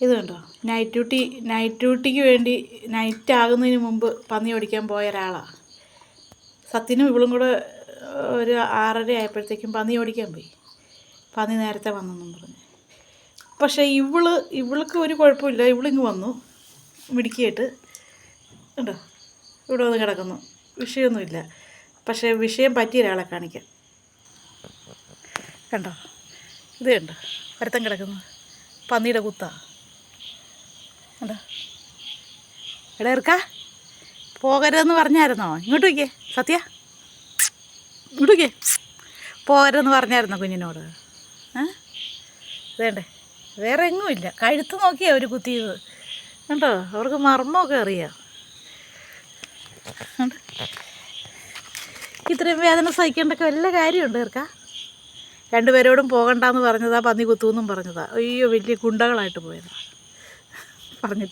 ഇത് കണ്ടോ? Night duty night ഡ്യൂട്ടിക്ക് വേണ്ടി നൈറ്റ് ആകുന്നതിന് മുമ്പ് പന്നി ഓടിക്കാൻ പോയ ഒരാളാണ് സത്യനും ഇവളും കൂടെ ഒരു ആറര ആയപ്പോഴത്തേക്കും പന്നി ഓടിക്കാൻ പോയി. പന്നി നേരത്തെ വന്നെന്നും പറഞ്ഞ്. പക്ഷേ ഇവൾ ഇവൾക്ക് ഒരു കുഴപ്പമില്ല. ഇവളിങ്ങ് വന്നു. മിടുക്കിയായിട്ട്. കണ്ടോ? ഇവിടെ വന്ന് കിടക്കുന്നു. വിഷയമൊന്നുമില്ല. പക്ഷേ വിഷയം പറ്റിയ ഒരാളെ കാണിക്കാം. കണ്ടോ? ഇത് കണ്ടോ? ഒരുത്തൻ കിടക്കുന്നു. പന്നിയുടെ കുത്താ. കണ്ടോ എടാ ഇറക്ക പോകരുതെന്ന് പറഞ്ഞായിരുന്നോ? ഇങ്ങോട്ട് വയ്ക്കേ. സത്യ? ഇങ്ങോട്ട് വയ്ക്കേ. പോകരുതെന്ന് പറഞ്ഞായിരുന്നോ കുഞ്ഞിനോട്? ഏ? വേണ്ടേ. വേറെ എങ്ങുമില്ല കഴുത്ത് നോക്കിയാ അവർ കുത്തിയത്. കണ്ടോ? അവർക്ക് മർമ്മമൊക്കെ അറിയാം? ഇത്രയും വേദന സഹിക്കേണ്ടൊക്കെ വല്ല കാര്യമുണ്ട് ഇർക്ക രണ്ടുപേരോടും പോകണ്ടെന്ന് പറഞ്ഞതാ പന്നി കുത്തുമെന്നും പറഞ്ഞതാ. അയ്യോ വലിയ ഗുണ്ടകളായിട്ട് പോയതാ. Парни.